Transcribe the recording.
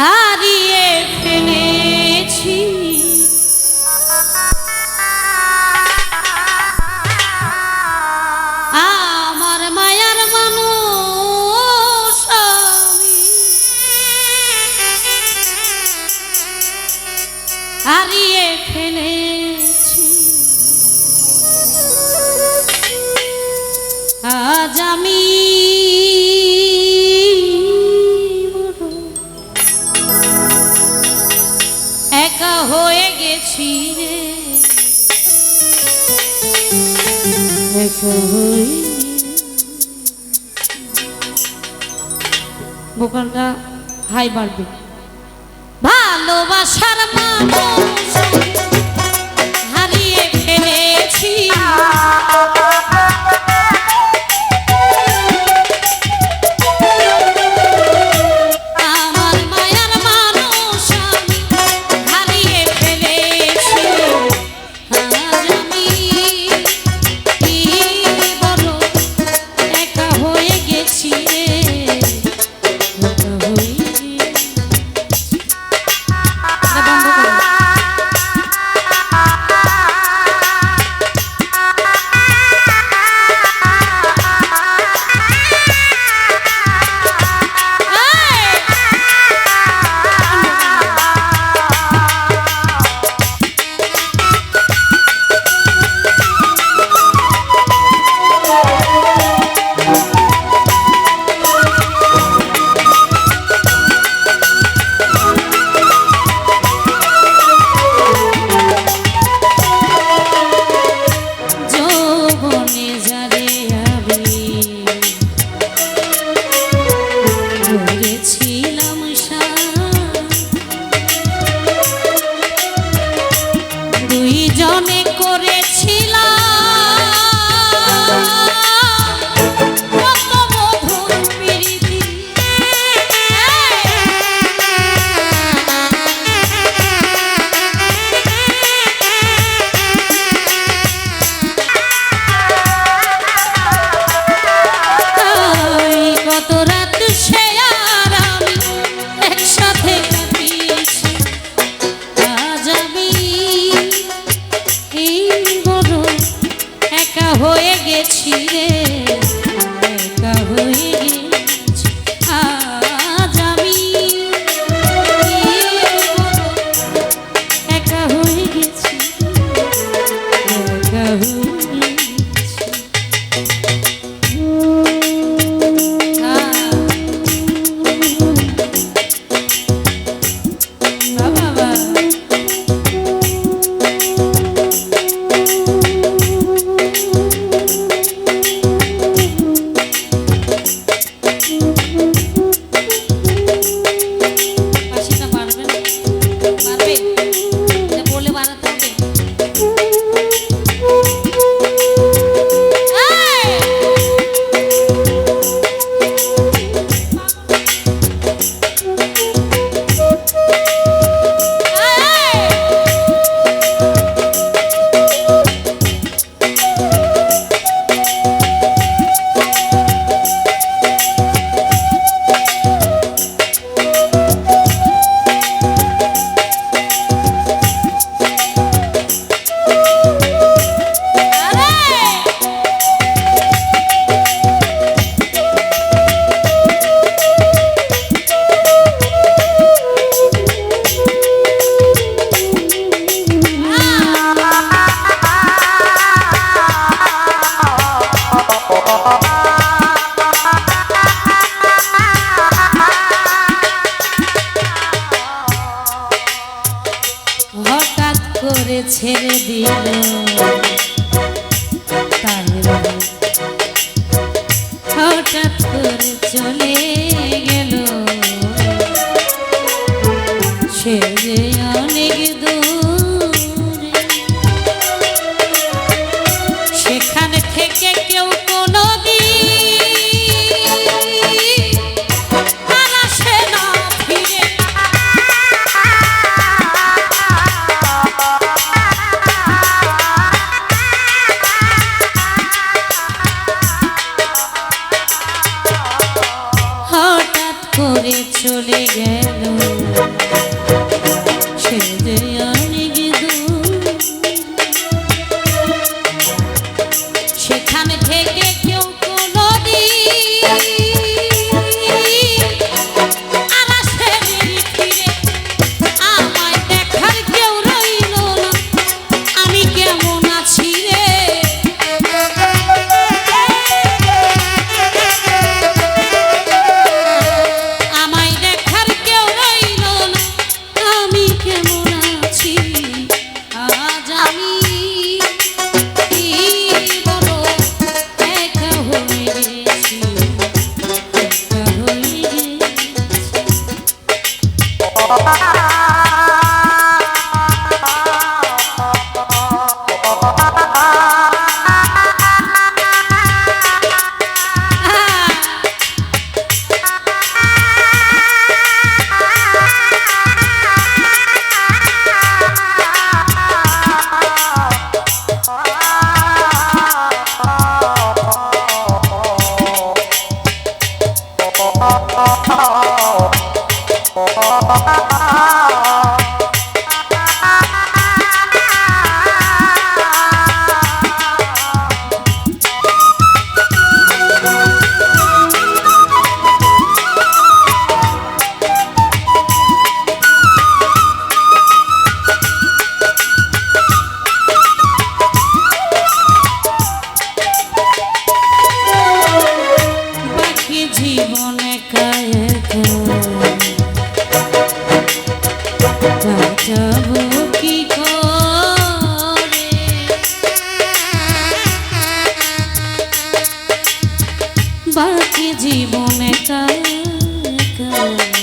হারিয়ে ফেলেছি। আমার মায়ার মানুষ হারিয়ে ফেলেছি। আজ আমি দেখা হই বোকালটা হাই বাড়বে। ভালোবাসার মানুষ। হয়ে গেছি রে একা হয়ে ছেড়ে দিল। বাকি জীবনে কায়ে